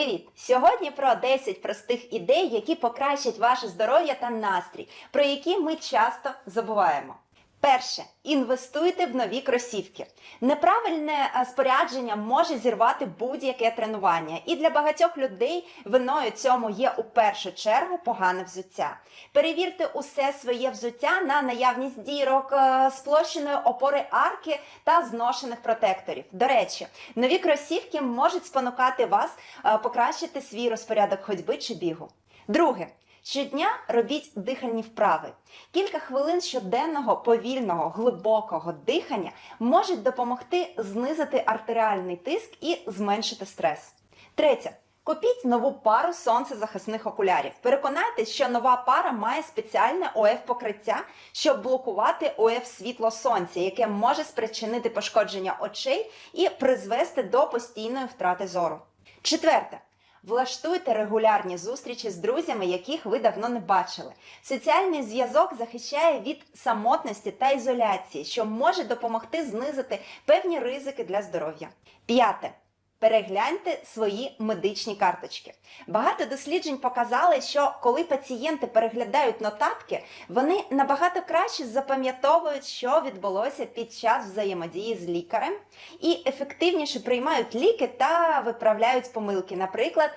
Привіт! Сьогодні про 10 простих ідей, які покращать ваше здоров'я та настрій, про які ми часто забуваємо. Перше, інвестуйте в нові кросівки. Неправильне е, спорядження може зірвати будь-яке тренування, і для багатьох людей виною цьому є у першу чергу погане взуття. Перевірте усе своє взуття на наявність дірок, е, сплощеної опори арки та зношених протекторів. До речі, нові кросівки можуть спонукати вас е, покращити свій розпорядок ходьби чи бігу. Друге. Щодня робіть дихальні вправи. Кілька хвилин щоденного повільного глибокого дихання можуть допомогти знизити артеріальний тиск і зменшити стрес. Третє. Купіть нову пару сонцезахисних окулярів. Переконайтесь, що нова пара має спеціальне ОФ покриття, щоб блокувати ОФ світло сонця, яке може спричинити пошкодження очей і призвести до постійної втрати зору. Четверте. Влаштуйте регулярні зустрічі з друзями, яких ви давно не бачили. Соціальний зв'язок захищає від самотності та ізоляції, що може допомогти знизити певні ризики для здоров'я. П'яте. Перегляньте свої медичні карточки. Багато досліджень показали, що коли пацієнти переглядають нотатки, вони набагато краще запам'ятовують, що відбулося під час взаємодії з лікарем, і ефективніше приймають ліки та виправляють помилки. Наприклад,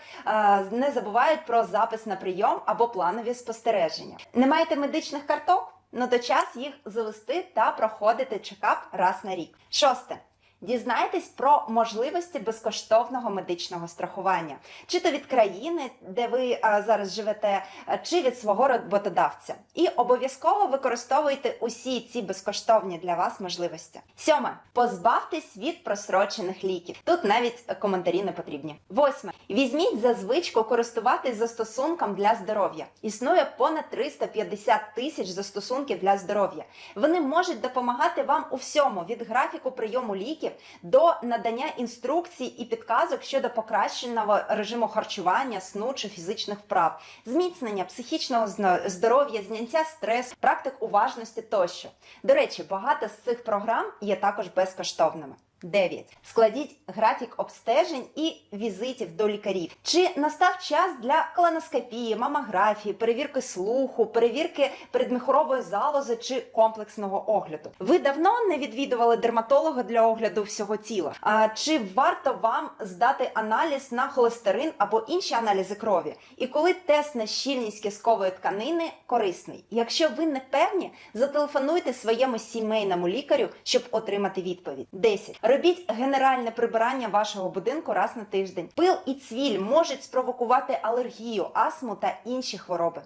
не забувають про запис на прийом або планові спостереження. Не маєте медичних карток? Ну то час їх завести та проходити чекап раз на рік. Шосте. Дізнайтесь про можливості безкоштовного медичного страхування, чи то від країни, де ви зараз живете, чи від свого роботодавця. І обов'язково використовуйте усі ці безкоштовні для вас можливості. Сьоме. Позбавтесь від просрочених ліків. Тут навіть е, коментарі не потрібні. Восьме. Візьміть за звичку користуватись застосунком для здоров'я. Існує понад 350 тисяч застосунків для здоров'я. Вони можуть допомагати вам у всьому від графіку прийому ліків до надання інструкцій і підказок щодо покращеного режиму харчування, сну чи фізичних вправ, зміцнення психічного здоров'я, зняття стресу, практик уважності тощо. До речі, багато з цих програм є також безкоштовними. 9. Складіть графік обстежень і візитів до лікарів. Чи настав час для колоноскопії, мамографії, перевірки слуху, перевірки передміхорової залози чи комплексного огляду? Ви давно не відвідували дерматолога для огляду всього тіла? А чи варто вам здати аналіз на холестерин або інші аналізи крові? І коли тест на щільність кісткової тканини корисний? Якщо ви не певні, зателефонуйте своєму сімейному лікарю, щоб отримати відповідь. 10. Робіть генеральне прибирання вашого будинку раз на тиждень. Пил і цвіль можуть спровокувати алергію, астму та інші хвороби.